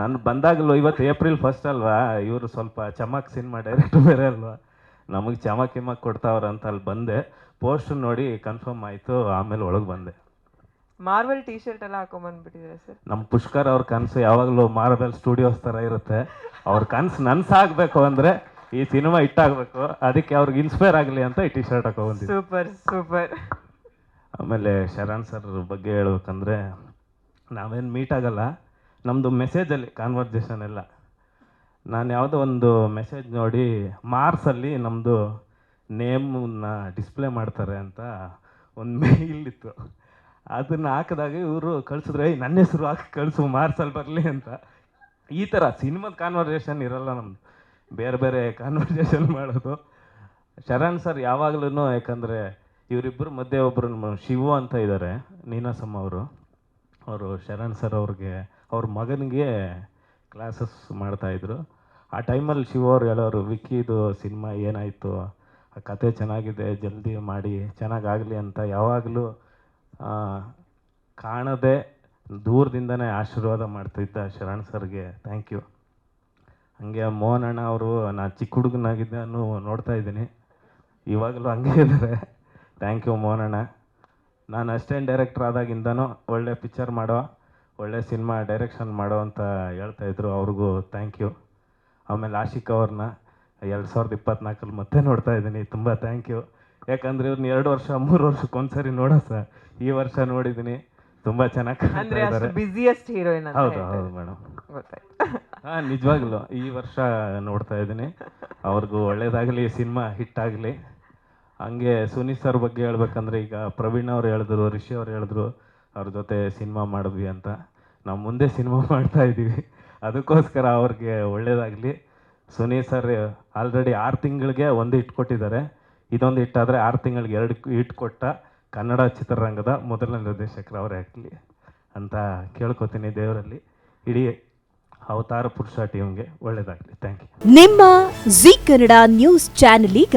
ನಾನು ಬಂದಾಗಲೂ ಇವತ್ತು ಏಪ್ರಿಲ್ ಫಸ್ಟ್ ಅಲ್ವಾ? ಇವರು ಸ್ವಲ್ಪ ಚಮಕ್ ಸಿನಿಮಾ ಡೈರೆಕ್ಟರ್ ಬೇರೆ ಅಲ್ವಾ? ನಮಗೆ ಚಮಕ್ ಕಿಮಕ್ ಕೊಡ್ತಾವ್ರ ಅಂತ ಅಲ್ಲಿ ಬಂದೆ. ಪೋಸ್ಟ್ ನೋಡಿ ಕನ್ಫರ್ಮ್ ಆಯಿತು ಆಮೇಲೆ ಒಳಗೆ ಬಂದೆ. ಮಾರ್ವೆಲ್ ಟಿ ಶರ್ಟ್ ಎಲ್ಲ ಹಾಕೊಂಡ್ಬಂದ್ಬಿಟ್ಟಿದ್ದಾರೆ ಸರ್? ನಮ್ಮ ಪುಷ್ಕರ್ ಅವ್ರ ಕನಸು ಯಾವಾಗಲೂ ಮಾರ್ವೆಲ್ ಸ್ಟುಡಿಯೋಸ್ ಥರ ಇರುತ್ತೆ. ಅವ್ರ ಕನಸು ನನ್ಸಾಗಬೇಕು ಅಂದರೆ ಈ ಸಿನಿಮಾ ಇಟ್ಟಾಗಬೇಕು ಅದಕ್ಕೆ ಅವ್ರಿಗೆ ಇನ್ಸ್ಪೈರ್ ಆಗಲಿ ಅಂತ ಈ ಟಿ ಶರ್ಟ್ ಹಾಕೊಂಡ್ಬಂದಿದ್ದೆ ಸೂಪರ್ ಸೂಪರ್ ಆಮೇಲೆ ಶರಣ್ ಸರ್ ಬಗ್ಗೆ ಹೇಳ್ಬೇಕಂದ್ರೆ ನಾವೇನು ಮೀಟ್ ಆಗಲ್ಲ. ನಮ್ಮದು ಮೆಸೇಜಲ್ಲಿ ಕಾನ್ವರ್ಜೇಷನ್ ಎಲ್ಲ. ನಾನು ಯಾವುದೋ ಒಂದು ಮೆಸೇಜ್ ನೋಡಿ ಮಾರ್ಸಲ್ಲಿ ನಮ್ಮದು ನೇಮನ್ನ ಡಿಸ್ಪ್ಲೇ ಮಾಡ್ತಾರೆ ಅಂತ ಒಂದು ಮೇಲ್ ಇತ್ತು. ಅದನ್ನು ಹಾಕಿದಾಗ ಇವರು ಕಳಿಸಿದ್ರೆ "ಏಯ್, ನನ್ನ ಹೆಸರು ಹಾಕಿ ಕಳಿಸು ಮಾರ್ಸಲ್ಲಿ ಬರಲಿ ಅಂತ. ಈ ಥರ ಸಿನಿಮಾದ ಕಾನ್ವರ್ಜೇಷನ್ ಇರಲ್ಲ ನಮ್ಮದು ಬೇರೆ ಬೇರೆ ಕಾನ್ವರ್ಜೇಷನ್ ಮಾಡೋದು. ಶರಣ್ ಸರ್ ಯಾವಾಗಲೂ ಯಾಕಂದರೆ ಇವರಿಬ್ಬರು ಮಧ್ಯೆ ಒಬ್ಬರು ಶಿವು ಅಂತ ಇದ್ದಾರೆ ನೀನಾಸಮ್ಮ ಅವರು. ಅವರು ಶರಣ್ ಸರ್ ಅವ್ರಿಗೆ, ಅವ್ರ ಮಗನಿಗೆ ಕ್ಲಾಸಸ್ ಮಾಡ್ತಾಯಿದ್ರು ಆ ಟೈಮಲ್ಲಿ ಶಿವ ಅವ್ರು ಹೇಳೋರು ವಿಕ್ಕಿದು ಸಿನಿಮಾ ಏನಾಯಿತು? ಆ ಕತೆ ಚೆನ್ನಾಗಿದೆ, ಜಲ್ದಿ ಮಾಡಿ, ಚೆನ್ನಾಗಾಗಲಿ ಅಂತ ಯಾವಾಗಲೂ ಕಾಣದೆ ದೂರದಿಂದನೇ ಆಶೀರ್ವಾದ ಮಾಡ್ತಿದ್ದ ಶರಣ್ ಸರ್ಗೆ. ಥ್ಯಾಂಕ್ ಯು ಹಂಗೆ ಮೋಹನ್ ಅಣ್ಣ ಅವರು ನಾನು ಚಿಕ್ಕ ಹುಡುಗನಾಗಿದ್ದೆ ನೋಡ್ತಾ ಇದ್ದೀನಿ. ಇವಾಗಲೂ ಹಂಗೆ ಇದ್ದಾರೆ. ಥ್ಯಾಂಕ್ ಯು ಮೋಹನ್ ಅಣ್ಣ. ನಾನು ಅಸಿಸ್ಟೆಂಟ್ ಡೈರೆಕ್ಟರ್ ಆದಾಗಿಂದನೂ ಒಳ್ಳೆ ಪಿಕ್ಚರ್ ಮಾಡೋ ಒಳ್ಳೆ ಸಿನಿಮಾ ಡೈರೆಕ್ಷನ್ ಮಾಡೋ ಅಂತ ಹೇಳ್ತಾ ಇದ್ರು. ಅವ್ರಿಗೂ ಥ್ಯಾಂಕ್ ಯು ಆಮೇಲೆ ಆಶಿಕ್ ಅವ್ರನ್ನ ಎರಡು ಸಾವಿರದ ಇಪ್ಪತ್ನಾಲ್ಕಲ್ಲಿ ಮತ್ತೆ ನೋಡ್ತಾ ಇದ್ದೀನಿ. ತುಂಬ ಥ್ಯಾಂಕ್ ಯು ಯಾಕಂದರೆ ಇವ್ರನ್ನ ಎರಡು ವರ್ಷ ಮೂರು ವರ್ಷಕ್ಕೆ ಒಂದ್ಸರಿ ನೋಡೋ ಸರ್ ಈ ವರ್ಷ ನೋಡಿದ್ದೀನಿ. ತುಂಬ ಚೆನ್ನಾಗಿ ಅಂದ್ರೆ ಅಷ್ಟು ಇದ್ದಾರೆ. ಬಿಸಿಯೆಸ್ಟ್ ಹೀರೋಯಿನ್ ಅಂತ ಹೌದು ಹೇಳ್ತಾರೆ. ಹೌದು ಮೇಡಮ್ ಗೊತ್ತಾಯ್ತು. ಹಾ ನಿಜವಾಗ್ಲು ಈ ವರ್ಷ ನೋಡ್ತಾ ಇದ್ದೀನಿ. ಅವ್ರಿಗೂ ಒಳ್ಳೇದಾಗಲಿ ಸಿನಿಮಾ ಹಿಟ್ ಆಗಲಿ. ಹಂಗೆ ಸುನೀತ್ ಸರ್ ಬಗ್ಗೆ ಹೇಳ್ಬೇಕಂದ್ರೆ ಈಗ ಪ್ರವೀಣ್ ಅವ್ರು ಹೇಳಿದ್ರು, ರಿಷಿ ಅವ್ರು ಹೇಳಿದ್ರು, ಅವ್ರ ಜೊತೆ ಸಿನಿಮಾ ಮಾಡಿದ್ವಿ ಅಂತ. ನಾವು ಮುಂದೆ ಸಿನಿಮಾ ಮಾಡ್ತಾ ಇದ್ದೀವಿ. ಅದಕ್ಕೋಸ್ಕರ ಅವ್ರಿಗೆ ಒಳ್ಳೇದಾಗಲಿ. ಸುನೀತ್ ಸರ್ ಆಲ್ರೆಡಿ ಆರು ತಿಂಗಳಿಗೆ ಒಂದು ಹಿಟ್ ಕೊಟ್ಟಿದ್ದಾರೆ. ಇದೊಂದು ಹಿಟ್ಟಾದರೆ ಆರು ತಿಂಗಳಿಗೆ ಎರಡು ಹಿಟ್ ಕೊಟ್ಟ ಕನ್ನಡ ಚಿತ್ರರಂಗದ ಮೊದಲನೇ ನಿರ್ದೇಶಕರು ಅವರೇ ಆಗಲಿ ಅಂತ ಕೇಳ್ಕೊತೀನಿ ದೇವರಲ್ಲಿ. ಇಡೀ ಅವತಾರ ಪುರುಷ ಟೀಮ್ಗೆ ಒಳ್ಳೇದಾಗಲಿ. ಥ್ಯಾಂಕ್ ಯು ನಿಮ್ಮ ಜಿ ಕನ್ನಡ ನ್ಯೂಸ್ ಚಾನೆಲ್ ಈಗ